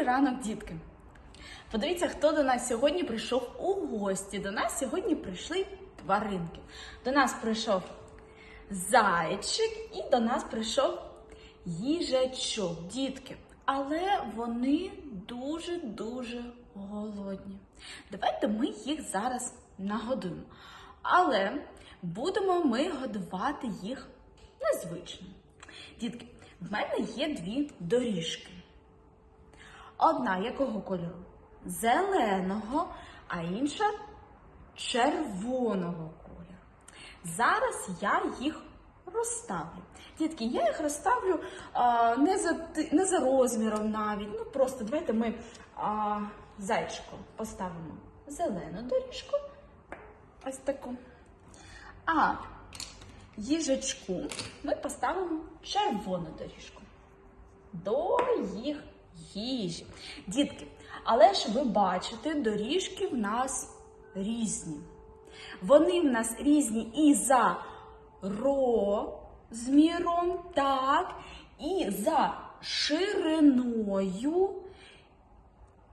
Добрий ранок, дітки! Подивіться, хто до нас сьогодні прийшов у гості. До нас сьогодні прийшли тваринки. До нас прийшов зайчик і до нас прийшов їжачок, дітки. Але вони дуже-дуже голодні. Давайте ми їх зараз нагодуємо. Але будемо ми годувати їх незвично. Дітки, в мене є дві доріжки. Одна якого кольору? Зеленого, а інша червоного кольору. Зараз я їх розставлю. Дітки, я їх розставлю а, не, за, не за розміром навіть. Ну просто давайте ми а, зайчиком поставимо зелену доріжку. Ось таку. А їжачку ми поставимо червону доріжку до їх їжі. Дітки, але ж ви бачите, доріжки в нас різні. Вони в нас різні і за розміром, так, і за шириною.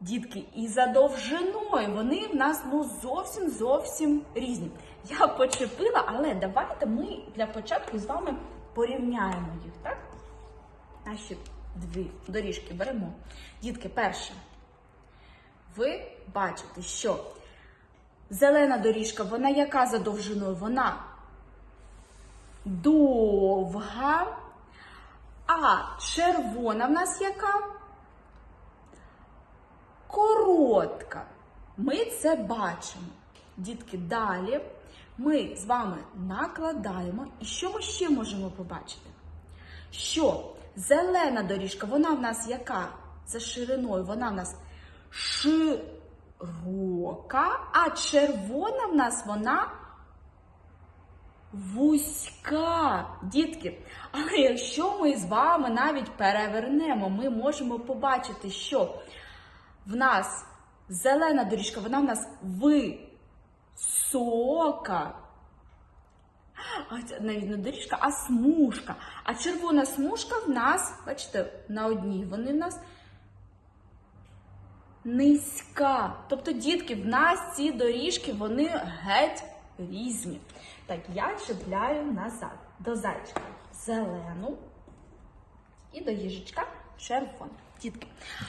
Дітки, і за довжиною вони в нас ну зовсім зовсім різні. Я почепила, але давайте ми для початку з вами порівняємо їх, так? Наші дві доріжки беремо. Дітки, перше. Ви бачите, що зелена доріжка, вона яка за довжиною? Вона довга, а червона в нас яка? коротка. Ми це бачимо. Дітки, далі ми з вами накладаємо. І що ми ще можемо побачити? Що зелена доріжка, вона в нас яка? За шириною, вона в нас широка, а червона в нас вона вузька. Дітки, але якщо ми з вами навіть перевернемо, ми можемо побачити, що в нас зелена доріжка, вона в нас висока. Навіть не доріжка, а смужка. А червона смужка в нас, бачите, на одній, вони в нас низька. Тобто, дітки, в нас ці доріжки, вони геть різні. Так, я чіпляю назад до зайчика зелену і до їжачка червону. Дітки.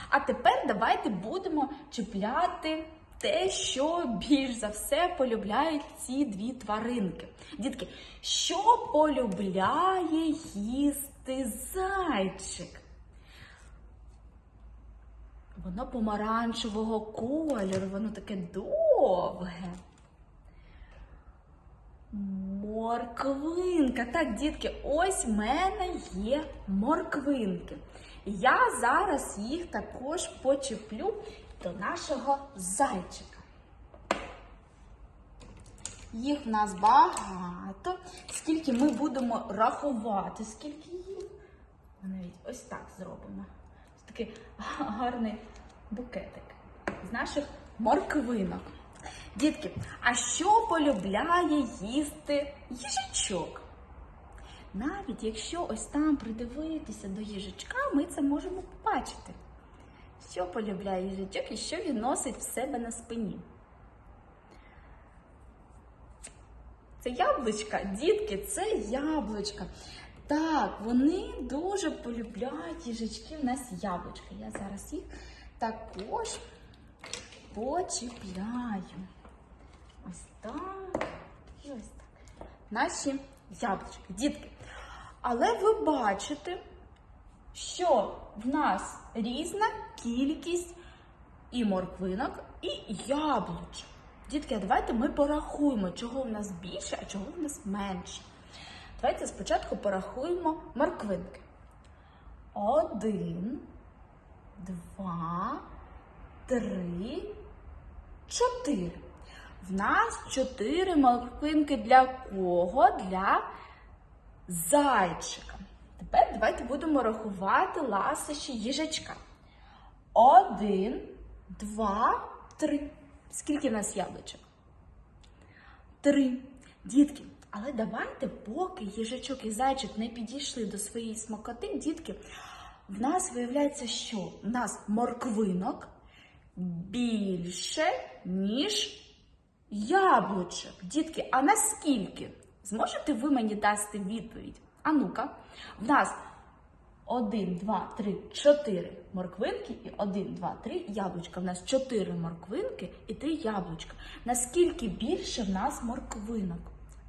А тепер давайте будемо чіпляти те, що більш за все полюбляють ці дві тваринки. Дітки, що полюбляє їсти зайчик? Воно помаранчевого кольору, воно таке довге. Морквинка. Так, дітки, ось в мене є морквинки. Я зараз їх також почеплю до нашого зайчика. Їх в нас багато. Скільки ми будемо рахувати, скільки їх? Ми навіть ось так зробимо. Ось такий гарний букетик з наших морквинок. Дітки, а що полюбляє їсти їжачок? Навіть якщо ось там придивитися до їжачка, ми це можемо побачити. Що полюбляє їжачок і що він носить в себе на спині. Це яблучка, дітки, це яблучка. Так, вони дуже полюбляють їжачки. У нас яблучка. Я зараз їх також почіпляю. Ось так і ось так. Наші яблучки, дітки. Але ви бачите, що в нас різна кількість і морквинок, і яблучок. Дітки, а давайте ми порахуємо, чого в нас більше, а чого в нас менше. Давайте спочатку порахуємо морквинки. Один, два, три, чотири. В нас чотири морквинки для кого? Для зайчика. Тепер давайте будемо рахувати ласощі їжачка. Один, два, три. Скільки в нас яблучок? Три. Дітки, але давайте, поки їжачок і зайчик не підійшли до своєї смакоти, дітки, в нас виявляється, що в нас морквинок більше, ніж яблучок. Дітки, а наскільки? Зможете ви мені дасти відповідь? А ну-ка, в нас 1, 2, 3, 4 морквинки і 1, 2, 3 яблучка. В нас 4 морквинки і 3 яблучка. Наскільки більше в нас морквинок?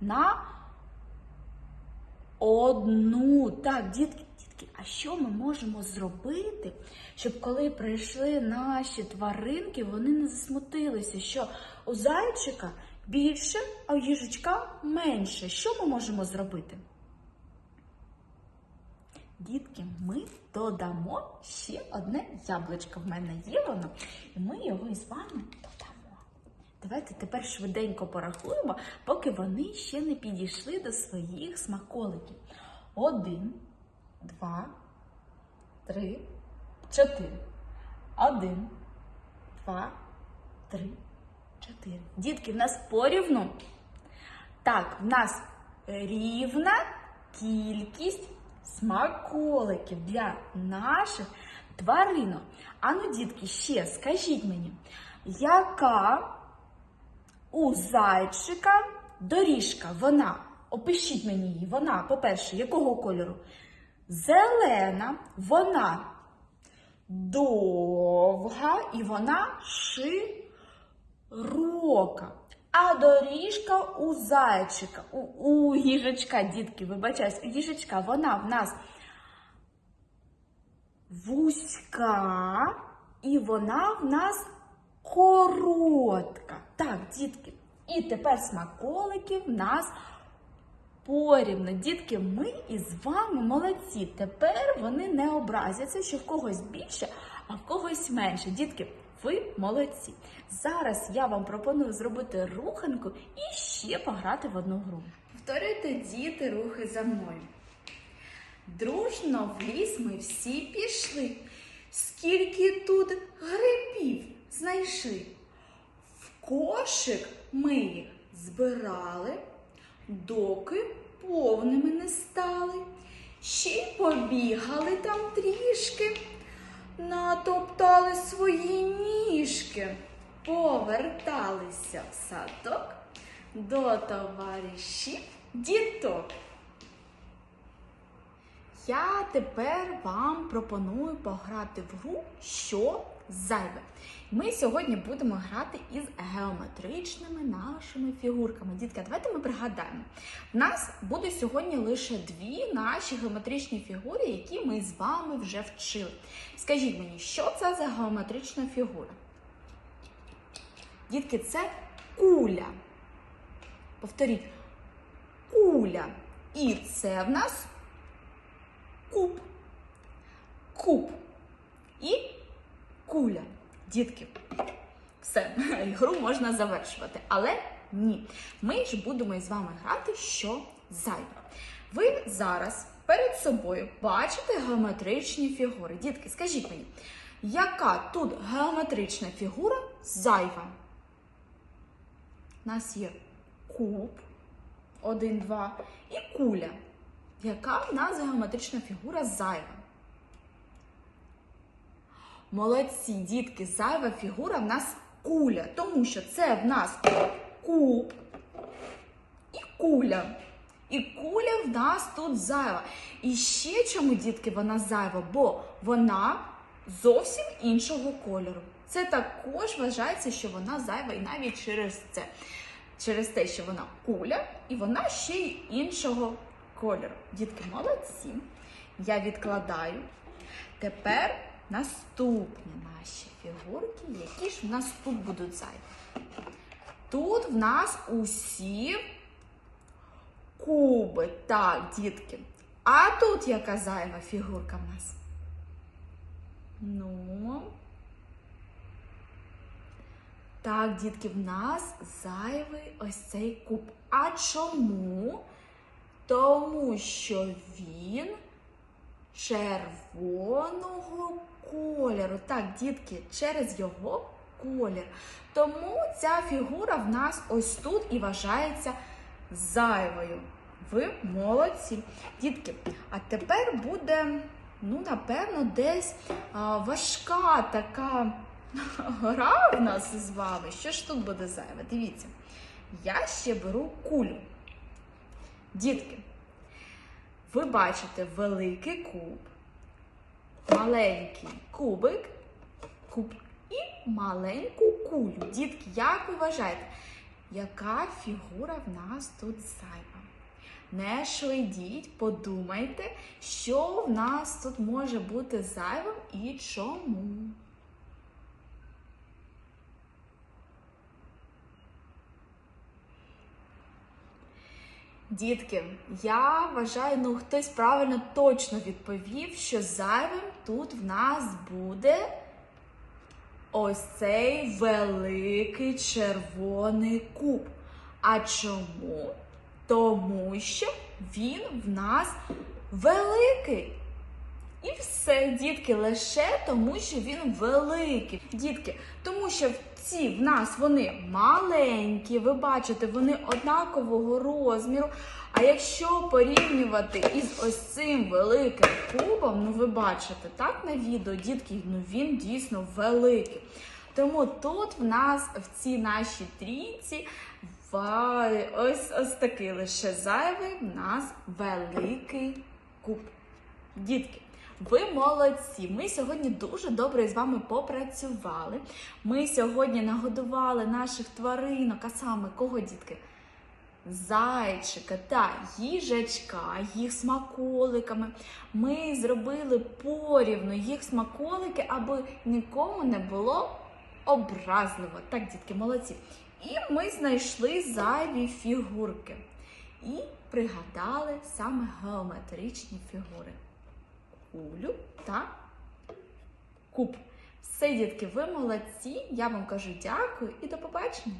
На одну. Так, дітки, дітки, а що ми можемо зробити, щоб коли прийшли наші тваринки, вони не засмутилися, що у зайчика більше, а у їжачка менше. Що ми можемо зробити? Дітки, ми додамо ще одне яблучко. В мене є воно, і ми його із вами додамо. Давайте тепер швиденько порахуємо, поки вони ще не підійшли до своїх смаколиків. Один, два, три, чотири. Один, два, три, чотири. Дітки, в нас порівну. Так, в нас рівна кількість смаколиків для наших тваринок. Ану, дітки, ще скажіть мені, яка у зайчика доріжка? Вона, опишіть мені її, вона, по-перше, якого кольору? Зелена, вона довга і вона широка. А доріжка у зайчика, у, у їжачка, дітки, вибачаюсь, у їжачка, вона в нас вузька і вона в нас коротка. Так, дітки. І тепер смаколики в нас порівну. Дітки, ми із вами молодці. Тепер вони не образяться, що в когось більше, а в когось менше. Дітки, ви молодці. Зараз я вам пропоную зробити руханку і ще пограти в одну гру. Повторюйте діти рухи за мною. Дружно в ліс ми всі пішли. Скільки тут грибів знайшли. В кошик ми їх збирали, доки повними не стали. Ще й побігали там трішки, натоптали свої ніжки, поверталися в садок до товаришів діток. Я тепер вам пропоную пограти в гру що зайве. Ми сьогодні будемо грати із геометричними нашими фігурками. Дітки, давайте ми пригадаємо. В нас буде сьогодні лише дві наші геометричні фігури, які ми з вами вже вчили. Скажіть мені, що це за геометрична фігура? Дітки, це куля. Повторіть, куля. І це в нас куб. Куб. І куля. Дітки, все, гру можна завершувати. Але ні. Ми ж будемо із вами грати, що зайве. Ви зараз перед собою бачите геометричні фігури. Дітки, скажіть мені, яка тут геометрична фігура зайва? У нас є куб, один, два, і куля. Яка в нас геометрична фігура зайва? Молодці, дітки, зайва фігура в нас куля, тому що це в нас куб і куля. І куля в нас тут зайва. І ще чому, дітки, вона зайва? Бо вона зовсім іншого кольору. Це також вважається, що вона зайва і навіть через це. Через те, що вона куля, і вона ще й іншого кольору. Дітки, молодці. Я відкладаю. Тепер наступні наші фігурки, які ж в нас тут будуть зайві. Тут в нас усі куби. Так, дітки. А тут яка зайва фігурка в нас? Ну. Так, дітки, в нас зайвий ось цей куб. А чому? Тому що він червоного кольору. Так, дітки, через його колір. Тому ця фігура в нас ось тут і вважається зайвою. Ви молодці. Дітки, а тепер буде ну, напевно, десь а, важка така гра в нас з вами. Що ж тут буде зайве? Дивіться, я ще беру кулю. Дітки, ви бачите великий куб, маленький кубик, куб і маленьку кулю. Дітки, як ви вважаєте, яка фігура в нас тут зайва? Не швидіть, подумайте, що в нас тут може бути зайвим і чому. Дітки, я вважаю, ну хтось правильно точно відповів, що зайвим тут в нас буде ось цей великий червоний куб. А чому? Тому що він в нас великий. І все, дітки, лише тому, що він великий. Дітки, тому що ці в нас вони маленькі, ви бачите, вони однакового розміру. А якщо порівнювати із ось цим великим кубом, ну ви бачите, так на відео, дітки, ну він дійсно великий. Тому тут в нас в цій нашій трійці ва- ось ось такий лише зайвий в нас великий куб. Дітки, ви молодці! Ми сьогодні дуже добре з вами попрацювали. Ми сьогодні нагодували наших тваринок, а саме кого, дітки? Зайчика та їжачка, їх смаколиками. Ми зробили порівну їх смаколики, аби нікому не було образливо. Так, дітки, молодці. І ми знайшли зайві фігурки і пригадали саме геометричні фігури кулю та куб. Все, дітки, ви молодці. Я вам кажу дякую і до побачення!